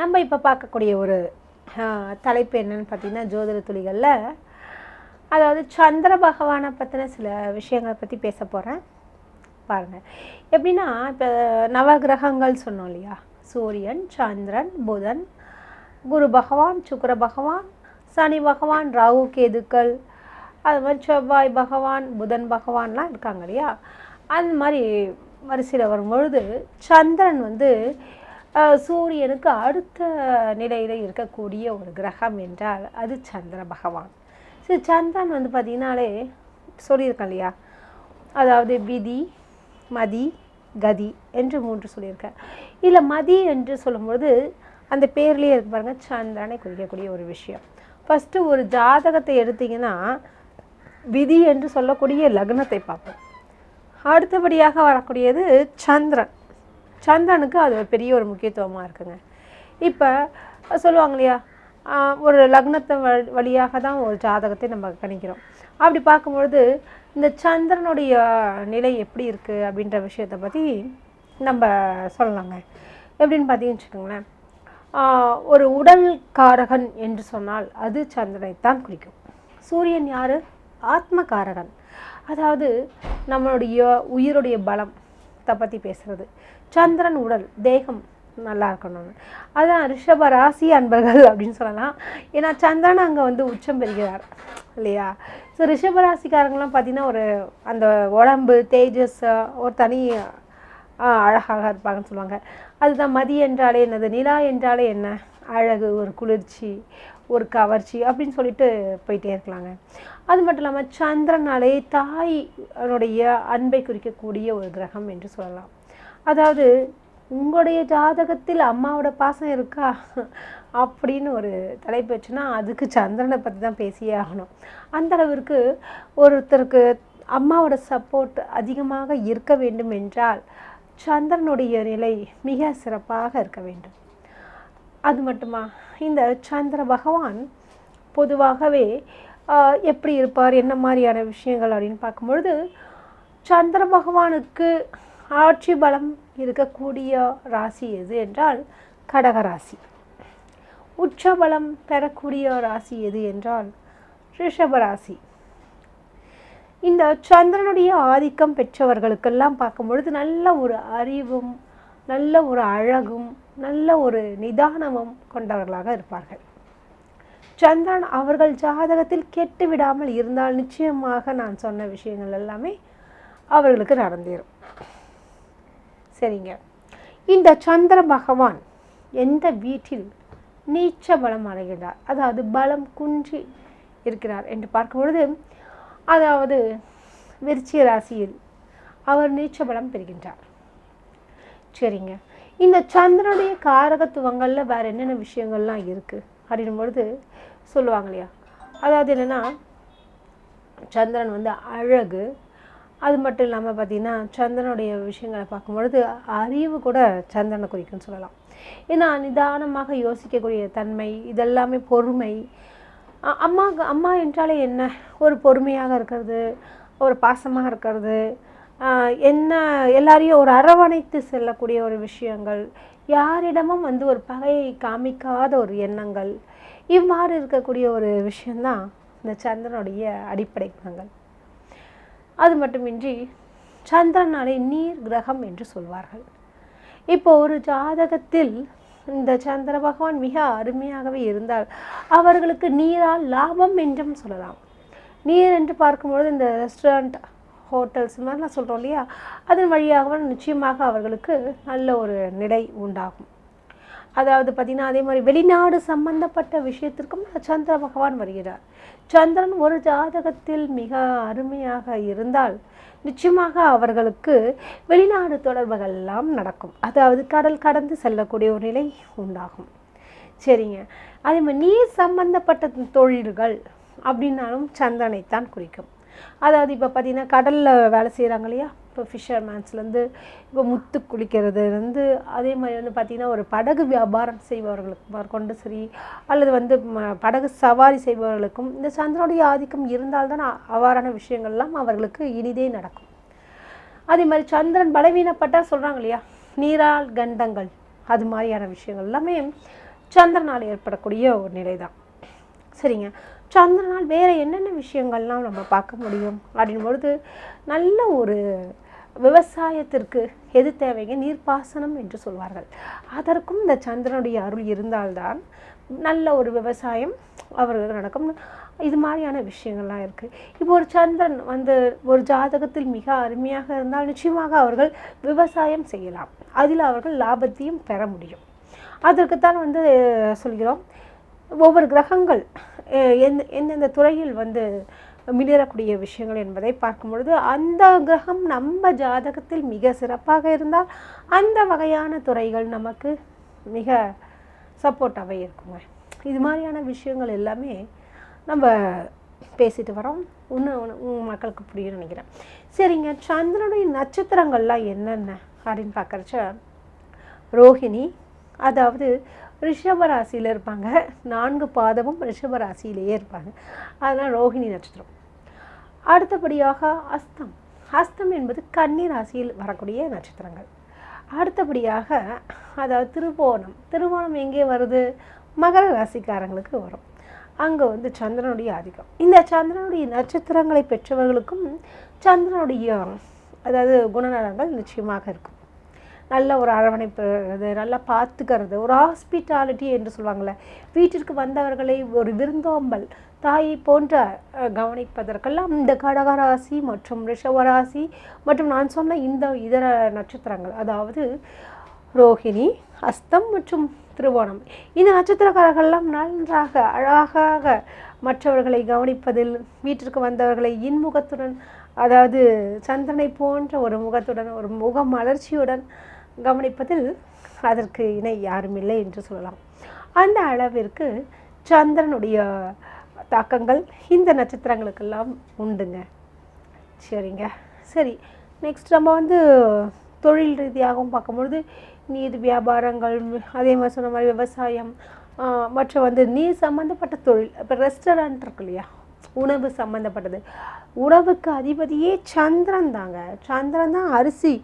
நம்ம இப்போ பார்க்கக்கூடிய ஒரு தலைப்பு என்னன்னு பார்த்தீங்கன்னா ஜோதிட துளிகளில். அதாவது சந்திர பகவானை பற்றின சில விஷயங்களை பற்றி பேச போகிறேன் பாருங்கள் எப்படின்னா இப்போ நவகிரகங்கள் சொன்னோம் இல்லையா? சூரியன் சந்திரன் புதன் குரு பகவான் சுக்கர பகவான் சனி பகவான் ராகு கேதுக்கள் அது மாதிரி செவ்வாய் பகவான் புதன் பகவான்லாம் இருக்காங்க இல்லையா? அந்த மாதிரி வரிசையில் வரும்பொழுது சந்திரன் வந்து சூரியனுக்கு அடுத்த நிலையில் இருக்கக்கூடிய ஒரு கிரகம் என்றால் அது சந்திர பகவான். சரி சந்திரன் வந்து பார்த்திங்கனாலே சொல்லியிருக்கேன் இல்லையா? அதாவது விதி மதி கதி என்று மூன்று சொல்லியிருக்கேன். இல்லை மதி என்று சொல்லும்பொழுது அந்த பேர்லேயே இருக்கு பாருங்கள் சந்திரனை குறிக்கக்கூடிய ஒரு விஷயம். ஃபஸ்ட்டு ஒரு ஜாதகத்தை எடுத்தீங்கன்னா விதி என்று சொல்லக்கூடிய லக்னத்தை பார்ப்போம். அடுத்தபடியாக வரக்கூடியது சந்திரன். சந்திரனுக்கு அது ஒரு பெரிய ஒரு முக்கியத்துவமாக இருக்குங்க. இப்போ சொல்லுவாங்க இல்லையா ஒரு லக்னத்தை வ- வழியாக தான் ஒரு ஜாதகத்தை நம்ம கணிக்கிறோம். அப்படி பார்க்கும்பொழுது இந்த சந்திரனுடைய நிலை எப்படி இருக்குது அப்படின்ற விஷயத்தை பற்றி நம்ம சொல்லலாங்க. எப்படின்னு பார்த்தீங்கன்னு வச்சுக்கோங்களேன் ஒரு உடல் காரகன் என்று சொன்னால் அது சந்திரனைத்தான் குறிக்கும். சூரியன் யார்? ஆத்மகாரகன் அதாவது நம்மளுடைய உயிருடைய பலம் பற்றி பேசுகிறது சந்திரன் உடல் தேகம் நல்லா இருக்கணும்னு அதான் ரிஷப ராசி அன்பர்கள் அப்படின்னு சொல்லலாம். ஏன்னா சந்திரன் அங்கே வந்து உச்சம் பெறுகிறார் இல்லையா? ஸோ ரிஷப ராசிக்காரங்களாம் பார்த்தீங்கன்னா ஒரு அந்த உடம்பு தேஜஸ் ஒரு தனி அழகாக இருப்பாங்கன்னு சொல்லுவாங்க. அதுதான் மதி என்றாலே என்னது? நிலா என்றாலே என்ன? அழகு ஒரு குளிர்ச்சி ஒரு கவர்ச்சி அப்படின்னு சொல்லிட்டு போயிட்டே இருக்கலாங்க. அது மட்டும் இல்லாமல் சந்திரனாலே தாயினுடைய அன்பை குறிக்கக்கூடிய ஒரு கிரகம் என்று சொல்லலாம். அதாவது உங்களுடைய ஜாதகத்தில் அம்மாவோட பாசம் இருக்கா? அப்படின்னு ஒரு தலைப்பு வச்சுன்னா அதுக்கு சந்திரனை பற்றி தான் பேசியே ஆகணும். அந்த அளவிற்கு ஒருத்தருக்கு அம்மாவோட சப்போர்ட் அதிகமாக இருக்க வேண்டும் என்றால் சந்திரனுடைய நிலை மிக சிறப்பாக இருக்க வேண்டும். அது மட்டுமா? இந்த சந்திர பகவான் பொதுவாகவே எப்படி இருப்பார்? என்ன மாதிரியான விஷயங்கள் அப்படின்னு பார்க்கும்பொழுது சந்திர பகவானுக்கு ஆட்சி பலம் இருக்கக்கூடிய ராசி எது என்றால் கடக ராசி. உச்ச பலம் பெறக்கூடிய ராசி எது என்றால் ரிஷபராசி இந்த சந்திரனுடைய ஆதிக்கம் பெற்றவர்களுக்கெல்லாம் பார்க்கும்பொழுது நல்ல ஒரு அறிவும் நல்ல ஒரு அழகும் நல்ல ஒரு நிதானமும் கொண்டவர்களாக இருப்பார்கள். சந்திரன் அவர்கள் ஜாதகத்தில் கெட்டு விடாமல் இருந்தால் நிச்சயமாக நான் சொன்ன விஷயங்கள் எல்லாமே அவர்களுக்கு நடந்தேறும். சரிங்க. இந்த சந்திர பகவான் எந்த வீட்டில் நீச்ச பலம் அடைகிறார்? அதாவது பலம் குன்றி இருக்கிறார் என்று பார்க்கும் பொழுது அதாவது விருச்சிக ராசியில் அவர் நீச்ச பலம் பெறுகின்றார். சரிங்க. இந்த சந்திரனுடைய காரகத்துவங்களில் வேற என்னென்ன விஷயங்கள்லாம் இருக்குது அப்படின்னும் பொழுது சொல்லுவாங்க இல்லையா? அதாவது என்னென்னா சந்திரன் வந்து அழகு அது மட்டும் இல்லாமல் பார்த்திங்கன்னா சந்திரனுடைய விஷயங்களை பார்க்கும்பொழுது அறிவு கூட சந்திரனை குறிக்கும்னு சொல்லலாம். ஏன்னா நிதானமாக யோசிக்கக்கூடிய தன்மை இதெல்லாமே பொறுமை. அம்மா அம்மா என்றாலே என்ன? ஒரு பொறுமையாக இருக்கிறது ஒரு பாசமாக இருக்கிறது என்ன எல்லாரையும் ஒரு அரவணைத்து செல்லக்கூடிய ஒரு விஷயங்கள் யாரிடமும் வந்து ஒரு பகையை காமிக்காத ஒரு எண்ணங்கள் இவ்வாறு இருக்கக்கூடிய ஒரு விஷயந்தான் இந்த சந்திரனுடைய அடிப்படை குணங்கள். அது மட்டுமின்றி சந்திரனாலே நீர் கிரகம் என்று சொல்வார்கள். இப்போ ஒரு ஜாதகத்தில் இந்த சந்திர பகவான் மிக அருமையாகவே இருந்தால் அவர்களுக்கு நீரால் லாபம் என்றும் சொல்லலாம். நீர் என்று பார்க்கும்பொழுது இந்த ரெஸ்டாரண்ட் ஹோட்டல்ஸ் மாதிரிலாம் சொல்கிறோம் இல்லையா? அதன் வழியாக நிச்சயமாக அவர்களுக்கு நல்ல ஒரு நிலை உண்டாகும். அதாவது பார்த்தீங்கன்னா அதே மாதிரி வெளிநாடு சம்பந்தப்பட்ட விஷயத்திற்கும் சந்திர பகவான் வருகிறார். சந்திரன் ஒரு ஜாதகத்தில் மிக அருமையாக இருந்தால் நிச்சயமாக அவர்களுக்கு வெளிநாடு தொடர்புகள் எல்லாம் நடக்கும். அதாவது கடல் கடந்து செல்லக்கூடிய ஒரு நிலை உண்டாகும். சரிங்க. அதே மாதிரி நீர் சம்பந்தப்பட்ட தொழில்கள் அப்படின்னாலும் சந்திரனைத்தான் குறிக்கும். அதாவது இப்போ பார்த்தீங்கன்னா கடலில் வேலை செய்கிறாங்க இல்லையா? இப்போ ஃபிஷர்மேன்ஸ்லேருந்து இப்போ முத்து குளிக்கிறதுலேருந்து அதே மாதிரி வந்து பார்த்திங்கன்னா ஒரு படகு வியாபாரம் செய்பவர்களுக்கு கொண்டு சரி அல்லது வந்து படகு சவாரி செய்பவர்களுக்கும் இந்த சந்திரனுடைய ஆதிக்கம் இருந்தால்தான் அவ்வாறான விஷயங்கள்லாம் அவர்களுக்கு இனிதே நடக்கும். அதே மாதிரி சந்திரன் பலவீனப்பட்டால் சொல்கிறாங்க இல்லையா நீரால் கண்டங்கள் அது மாதிரியான விஷயங்கள் எல்லாமே சந்திரனால் ஏற்படக்கூடிய ஒரு நிலை தான் சரிங்க. சந்திரனால் வேறு என்னென்ன விஷயங்கள்லாம் நம்ம பார்க்க முடியும்? அப்படின் பொழுது நல்ல ஒரு விவசாயத்திற்கு எது தேவைங்க? நீர்ப்பாசனம் என்று சொல்வார்கள். அதற்கும் இந்த சந்திரனுடைய அருள் இருந்தால்தான் நல்ல ஒரு விவசாயம் அவர்களுக்கு நடக்கும். இது மாதிரியான விஷயங்கள்லாம் இருக்குது இப்போ ஒரு சந்திரன் வந்து ஒரு ஜாதகத்தில் மிக அருமையாக இருந்தால் நிச்சயமாக அவர்கள் விவசாயம் செய்யலாம். அதில் அவர்கள் லாபத்தையும் பெற முடியும். அதற்குத்தான் வந்து சொல்கிறோம். ஒவ்வொரு கிரகங்கள் எந்த எந்தெந்த துறையில் வந்து மிளிரக்கூடிய விஷயங்கள் என்பதை பார்க்கும் பொழுது அந்த கிரகம் நம்ம ஜாதகத்தில் மிக சிறப்பாக இருந்தால் அந்த வகையான துறைகள் நமக்கு மிக சப்போர்ட்டாகவே இருக்குங்க. இது மாதிரியான விஷயங்கள் எல்லாமே நம்ம பேசிட்டு வரோம். இன்னும் மக்களுக்கு புரியும் நினைக்கிறேன். சரிங்க சந்திரனுடைய நட்சத்திரங்கள்லாம் என்னென்ன அப்படின்னு பார்க்குறச்ச ரோஹிணி அதாவது ரிஷப ராசியில் இருப்பாங்க. நான்கு பாதமும் ரிஷப ராசியிலேயே இருப்பாங்க. அதனால் ரோஹிணி நட்சத்திரம். அடுத்தபடியாக அஸ்தம். அஸ்தம் என்பது கன்னி ராசியில் வரக்கூடிய நட்சத்திரங்கள். அடுத்தபடியாக அதாவது திருவோணம். திருவோணம் எங்கே வருது? மகர ராசிக்காரங்களுக்கு வரும். அங்கே வந்து சந்திரனுடைய ஆதிக்கம். இந்த சந்திரனுடைய நட்சத்திரங்களை பெற்றவர்களுக்கும் சந்திரனுடைய அதாவது குணநலங்கள் நிச்சயமாக இருக்கும். நல்ல ஒரு அரவணைப்பு இது நல்லா பார்த்துக்கிறது. ஒரு ஹாஸ்பிட்டாலிட்டி என்று சொல்லுவாங்கள்ல. வீட்டிற்கு வந்தவர்களை ஒரு விருந்தோம்பல். தாயை போன்ற கவனிப்பதற்கெல்லாம் இந்த கடகராசி மற்றும் ரிஷவராசி மற்றும் நான் சொன்ன இந்த இதர நட்சத்திரங்கள். அதாவது ரோஹிணி அஸ்தம் மற்றும் திருவோணம். இந்த நட்சத்திரக்காரர்கள்லாம் நன்றாக அழகாக மற்றவர்களை கவனிப்பதில் வீட்டிற்கு வந்தவர்களை இன்முகத்துடன் அதாவது சந்திரனை போன்ற ஒரு முகத்துடன் ஒரு முக மலர்ச்சியுடன் கவனிப்பதில் அதற்கு இணை யாரும் இல்லை என்று சொல்லலாம். அந்த அளவிற்கு சந்திரனுடைய தாக்கங்கள் இந்த நட்சத்திரங்களுக்கெல்லாம் உண்டுங்க. சரிங்க. சரி நெக்ஸ்ட் நம்ம வந்து தொழில் ரீதியாகவும் பார்க்கும்பொழுது நீர் வியாபாரங்கள் அதே மாதிரி சொன்ன மாதிரி விவசாயம் மற்றும் வந்து நீர் சம்மந்தப்பட்ட தொழில் இப்போ ரெஸ்டாரண்ட் இருக்கு இல்லையா? உணவு சம்மந்தப்பட்டது உணவுக்கு அதிபதியே சந்திரன் தாங்க. சந்திரன் தான் அரிசி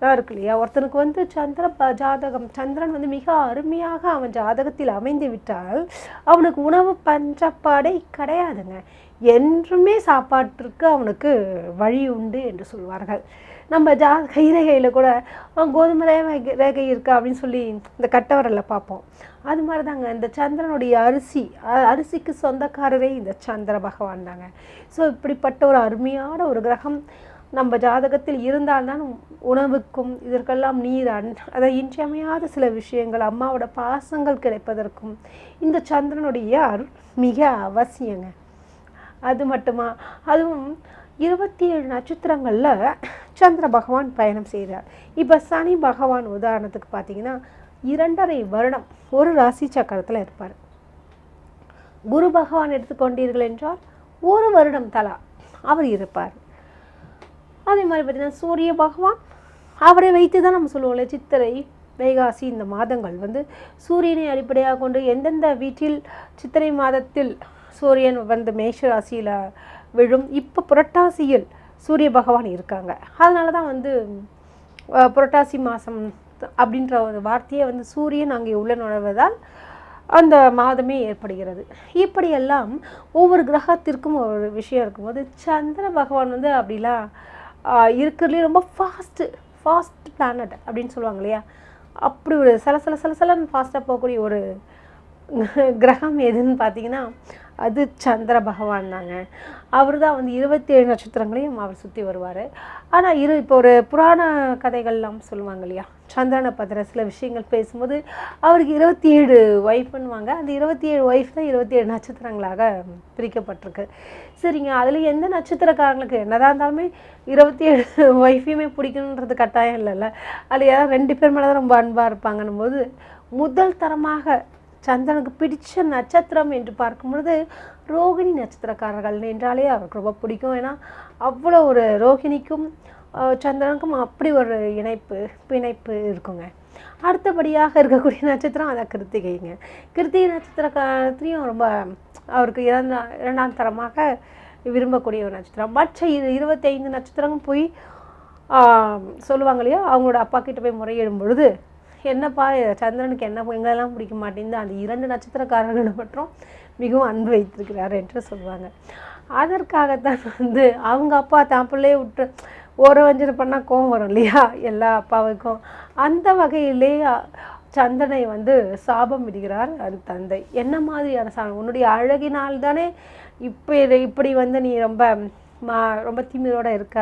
இருக்கு இல்லையா ஒருத்தனுக்கு வந்து சந்திர ப- ஜாதகம் சந்திரன் வந்து மிக அருமையாக அவன் ஜாதகத்தில் அமைந்து விட்டால் அவனுக்கு உணவு பஞ்சப்பாடே கிடையாதுங்க. என்றுமே சாப்பாட்டிற்கு அவனுக்கு வழி உண்டு என்று சொல்வார்கள். நம்ம ஜா கைரகையில் கூட கோதுமை ரேகை ரேகை இருக்கா? அப்படின்னு சொல்லி இந்த கட்டவரில் பார்ப்போம். அது மாதிரி தாங்க இந்த சந்திரனுடைய அரிசி அரிசிக்கு சொந்தக்காரரே இந்த சந்திர பகவான் தாங்க ஸோ இப்படிப்பட்ட ஒரு அருமையான ஒரு கிரகம் நம்ம ஜாதகத்தில் இருந்தால்தான் உணவுக்கும் இதற்கெல்லாம் நீர் அன் அதை இன்றியமையாத சில விஷயங்கள் அம்மாவோட பாசங்கள் கிடைப்பதற்கும் இந்த சந்திரனுடைய அருள் மிக அவசியங்க. அது மட்டுமா? அதுவும் இருபத்தி ஏழு நட்சத்திரங்களில் சந்திர பகவான் பயணம் செய்கிறார் இப்போ சனி பகவான் உதாரணத்துக்கு பார்த்தீங்கன்னா இரண்டரை வருடம் ஒரு ராசி சக்கரத்தில் இருப்பார். குரு பகவான் எடுத்துக்கொண்டீர்கள் என்றால் ஒரு வருடம் தலா அவர் இருப்பார். அதே மாதிரி பார்த்தீங்கன்னா சூரிய பகவான் அவரை வைத்து தான் நம்ம சொல்லுவோம்ல சித்திரை வைகாசி இந்த மாதங்கள் வந்து சூரியனை அடிப்படையாக கொண்டு எந்தெந்த வீட்டில் சித்திரை மாதத்தில் சூரியன் வந்து மேஷ ராசியில் விழும் இப்போ புரட்டாசியில் சூரிய பகவான் இருக்காங்க. அதனால தான் வந்து புரட்டாசி மாதம் அப்படின்ற ஒரு வார்த்தையை வந்து சூரியன் அங்கே உள்ள நுழைவதால் அந்த மாதமே ஏற்படுகிறது. இப்படியெல்லாம் ஒவ்வொரு கிரகத்திற்கும் ஒரு விஷயம் இருக்கும்போது சந்திர பகவான் வந்து அப்படிலாம் இருக்கிறதுலே ரொம்ப ஃபாஸ்ட்டு ஃபாஸ்ட் பிளானட் அப்படின்னு சொல்லுவாங்க இல்லையா? அப்படி ஒரு சில சில சில சில ஃபாஸ்ட்டாக போகக்கூடிய ஒரு கிரகம் எதுன்னு பார்த்தீங்கன்னா அது சந்திர பகவான் தாங்க. அவர் தான் வந்து இருபத்தி ஏழு நட்சத்திரங்களையும் அவர் சுற்றி வருவார். ஆனால் இரு இப்போ ஒரு புராண கதைகள்லாம் சொல்லுவாங்க இல்லையா? சந்திரனை பத்திர சில விஷயங்கள் பேசும்போது அவருக்கு இருபத்தி ஏழு ஒய்ஃப்னுவாங்க அந்த இருபத்தி ஏழு ஒய்ஃப் தான் இருபத்தி ஏழு நட்சத்திரங்களாக பிரிக்கப்பட்டிருக்கு. சரிங்க. அதில் எந்த நட்சத்திரக்காரங்களுக்கு என்னதான் இருந்தாலுமே இருபத்தி ஏழு ஒய்ஃபையுமே பிடிக்கணுன்றது கட்டாயம் இல்லைல்ல. அதில் யாராவது ரெண்டு பேர் மேலே தான் ரொம்ப அன்பாக இருப்பாங்கன்னும் போது முதல் தரமாக சந்திரனுக்கு பிடிச்ச நட்சத்திரம் என்று பார்க்கும் பொழுது ரோகிணி நட்சத்திரக்காரர்கள் என்றாலே அவருக்கு ரொம்ப பிடிக்கும். ஏன்னா அவ்வளோ ஒரு ரோகிணிக்கும் சந்திரனுக்கும் அப்படி ஒரு இணைப்பு பிணைப்பு இருக்குங்க. அடுத்தபடியாக இருக்கக்கூடிய நட்சத்திரம் அதான் கிருத்திகைங்க. கிருத்திகை நட்சத்திரத்திலையும் ரொம்ப அவருக்கு இரண்டாம் இரண்டாம் தரமாக விரும்பக்கூடிய ஒரு நட்சத்திரம். மற்ற இரு இருபத்தைந்து நட்சத்திரமும் போய் சொல்லுவாங்க இல்லையா? அவங்களோட அப்பா கிட்ட போய் முறையிடும் பொழுது என்னப்பா சந்திரனுக்கு என்ன எங்களெல்லாம் பிடிக்க மாட்டேங்குது? அந்த இரண்டு நட்சத்திரக்காரர்களை மட்டும் மிகவும் அன்பு வைத்திருக்கிறார் என்று சொல்லுவாங்க. அதற்காகத்தான் வந்து அவங்க அப்பா தான் பிள்ளையை விட்டு ஒரு வஞ்சனை பண்ணால் கோவம் வரும் இல்லையா? எல்லா அப்பாவுக்கும். அந்த வகையிலே சந்தனை வந்து சாபம் விடுகிறார் அது தந்தை. என்ன மாதிரியான சாபம்? உன்னுடைய அழகினால் தானே இப்போ இப்படி வந்து நீ ரொம்ப மா ரொம்ப திமிரோடு இருக்க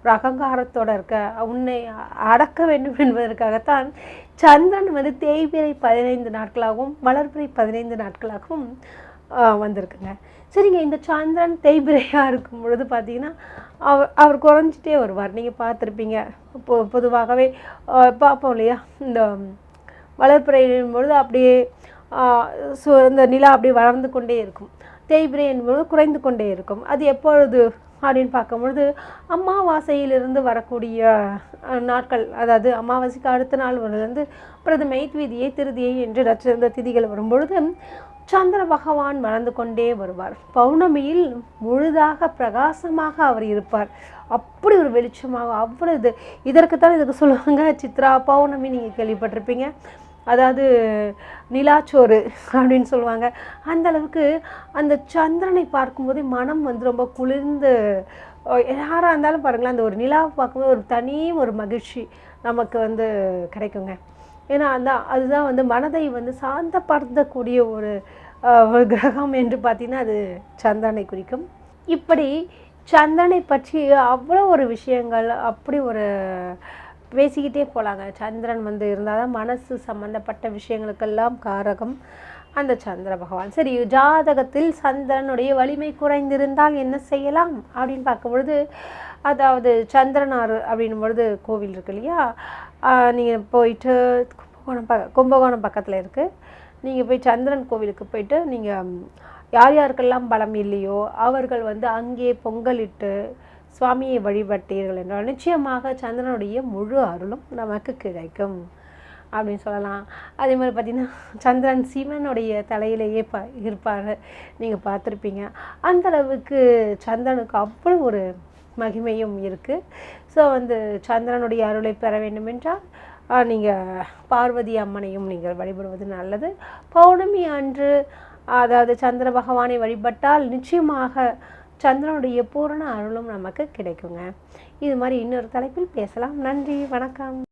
ஒரு அகங்காரத்தோடு இருக்க உன்னை அடக்க வேண்டும் என்பதற்காகத்தான் சந்திரன் வந்து தேய்பிறை பதினைந்து நாட்களாகவும் வளர்பிறை பதினைந்து நாட்களாகவும் வந்திருக்குங்க. சரிங்க இந்த சந்திரன் தேய்பிரையாக இருக்கும் பொழுது பார்த்தீங்கன்னா அவர் அவர் குறைஞ்சிட்டே வருவார். நீங்கள் பார்த்துருப்பீங்க பொ பொதுவாகவே பார்ப்போம் இல்லையா? இந்த வளர்ப்புறையின் பொழுது அப்படியே சு இந்த நிலா அப்படியே வளர்ந்து கொண்டே இருக்கும். தேய்பிரை என்பது குறைந்து கொண்டே இருக்கும். அது எப்பொழுது அப்படின்னு பார்க்கும்பொழுது அமாவாசையிலிருந்து வரக்கூடிய நாட்கள் அதாவது அமாவாசைக்கு அடுத்த நாள் வரலேருந்து பிரதமை வீதியை திருதியை என்று நட்சத்திர திதிகள் வரும்பொழுது சந்திர பகவான் வளர்ந்து கொண்டே வருவார். பௌர்ணமியில் முழுதாக பிரகாசமாக அவர் இருப்பார். அப்படி ஒரு வெளிச்சமாக அவ்வளோ இது. இதற்குத்தான் இதுக்கு சொல்லுவாங்க சித்ரா பௌர்ணமி நீங்கள் கேள்விப்பட்டிருப்பீங்க. அதாவது நிலாச்சோறு அப்படின்னு சொல்லுவாங்க. அந்த அளவுக்கு அந்த சந்திரனை பார்க்கும்போதே மனம் வந்து ரொம்ப குளிர்ந்து யாராக இருந்தாலும் பாருங்களேன் அந்த ஒரு நிலாவை பார்க்கும்போது ஒரு தனி ஒரு மகிழ்ச்சி நமக்கு வந்து கிடைக்குங்க. ஏன்னா அந்த அதுதான் வந்து மனதை வந்து சாந்தப்படுத்தக்கூடிய ஒரு ஒரு கிரகம் என்று பார்த்தீங்கன்னா அது சந்திரனை குறிக்கும். இப்படி சந்திரனை பற்றி அவ்வளோ ஒரு விஷயங்கள் அப்படி ஒரு பேசிக்கிட்டே போகலாங்க சந்திரன் வந்து இருந்தால் தான் மனசு சம்மந்தப்பட்ட விஷயங்களுக்கெல்லாம் காரகம். அந்த சந்திர பகவான். சரி ஜாதகத்தில் சந்திரனுடைய வலிமை குறைந்திருந்தால் என்ன செய்யலாம்? அப்படின்னு பார்க்கும்பொழுது அதாவது சந்திரனார் அப்படின்னும் பொழுது கோவில் இருக்கு இல்லையா? நீங்கள் போயிட்டு கும்பகோணம் ப கும்பகோணம் பக்கத்தில் இருக்குது நீங்கள் போய் சந்திரன் கோவிலுக்கு போயிட்டு நீங்கள் யார் யாருக்கெல்லாம் பலம் இல்லையோ அவர்கள் வந்து அங்கே பொங்கலிட்டு சுவாமியை வழிபட்டீர்கள் என்றால் நிச்சயமாக சந்திரனுடைய முழு அருளும் நமக்கு கிடைக்கும் அப்படின்னு சொல்லலாம். அதே மாதிரி பார்த்திங்கன்னா சந்திரன் சிவனுடைய தலையிலேயே ப இருப்பார். நீங்கள் பார்த்துருப்பீங்க. அந்தளவுக்கு சந்திரனுக்கு அவ்வளோ ஒரு மகிமையும் இருக்குது ஸோ வந்து சந்திரனுடைய அருளை பெற வேண்டும் என்றால் நீங்கள் பார்வதி அம்மனையும் நீங்கள் வழிபடுவது நல்லது. பௌர்ணமி அன்று அதாவது சந்திர பகவானை வழிபட்டால் நிச்சயமாக சந்திரனுடைய பூரண அருளும் நமக்கு கிடைக்குங்க. இது மாதிரி இன்னொரு தலைப்பில் பேசலாம். நன்றி. வணக்கம்.